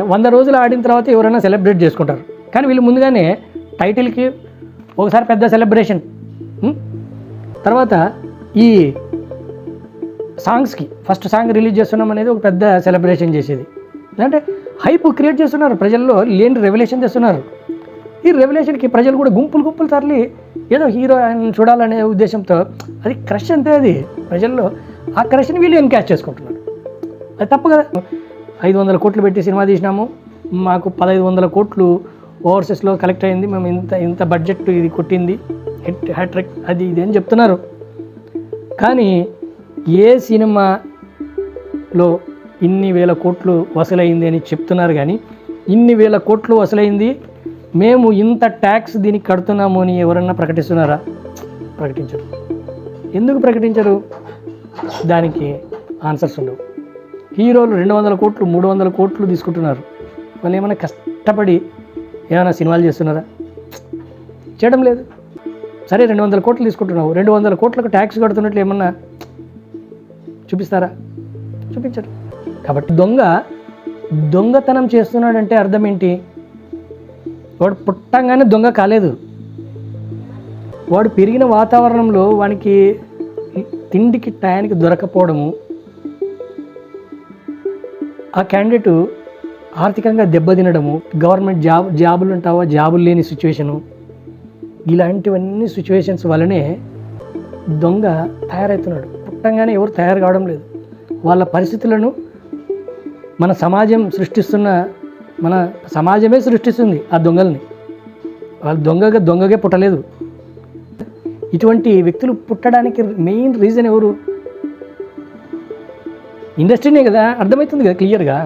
వంద రోజులు ఆడిన తర్వాత ఎవరైనా సెలబ్రేట్ చేసుకుంటారు. కానీ వీళ్ళు ముందుగానే టైటిల్కి ఒకసారి పెద్ద సెలబ్రేషన్. తర్వాత ఈ సాంగ్స్కి ఫస్ట్ సాంగ్ రిలీజ్ చేస్తున్నాం అనేది ఒక పెద్ద సెలబ్రేషన్ చేసేది. అంటే హైప్ క్రియేట్ చేస్తున్నారు. ప్రజల్లో లేని రెవల్యూషన్ చేస్తున్నారు. ఈ రెవల్యూషన్కి ప్రజలు కూడా గుంపులు గుంపులు తరలి ఏదో హీరో ఆయన చూడాలనే ఉద్దేశంతో అది క్రష్ అంతే అది. ప్రజల్లో ఆ క్రష్ని వీళ్ళు ఎన్కాష్ చేసుకుంటున్నారు. అది తప్పు కదా. ఐదు వందల కోట్లు పెట్టి సినిమా తీసినాము. మాకు పదహైదు వందల కోట్లు ఓవర్సీస్లో కలెక్ట్ అయింది. మేము ఇంత ఇంత బడ్జెట్ ఇది కొట్టింది. హిట్ హ్యాట్రిక్ అది ఇది అని చెప్తున్నారు. కానీ ఏ సినిమాలో ఇన్ని వేల కోట్లు వసూలైంది అని చెప్తున్నారు కానీ ఇన్ని వేల కోట్లు వసూలైంది. మేము ఇంత ట్యాక్స్ దీనికి కడుతున్నాము అని ఎవరన్నా ప్రకటిస్తున్నారా? ప్రకటించరు. ఎందుకు ప్రకటించరు? దానికి ఆన్సర్స్ ఉండవు. హీరోలు రెండు వందల కోట్లు మూడు వందల కోట్లు తీసుకుంటున్నారు. వాళ్ళు ఏమైనా కష్టపడి ఏమైనా సినిమాలు చేస్తున్నారా? చేయడం లేదు. సరే రెండు వందల కోట్లు తీసుకుంటున్నావు. రెండు వందల కోట్లకు ట్యాక్స్ కడుతున్నట్లు ఏమన్నా చూపిస్తారా? చూపించరు. కాబట్టి దొంగ దొంగతనం చేస్తున్నాడంటే అర్థం ఏంటి? వాడు పుట్టంగానే దొంగ కాలేదు. వాడు పెరిగిన వాతావరణంలో వానికి తిండికి టయానికి దొరకపోవడము ఆ క్యాండిడేటు ఆర్థికంగా దెబ్బతినడము గవర్నమెంట్ జాబ్ జాబులు ఉంటావా జాబులు లేని సిచ్యువేషను ఇలాంటివన్నీ సిచ్యువేషన్స్ వల్లనే దొంగ తయారవుతున్నాడు పుట్టంగానే ఎవరు తయారు కావడం లేదు. వాళ్ళ పరిస్థితులను మన సమాజం సృష్టిస్తున్న మన సమాజమే సృష్టిస్తుంది ఆ దొంగల్ని. వాళ్ళు దొంగగా దొంగగా పుట్టలేదు. ఇటువంటి వ్యక్తులు పుట్టడానికి మెయిన్ రీజన్ ఎవరు? ఇండస్ట్రీనే కదా అర్థమవుతుంది కదా క్లియర్గా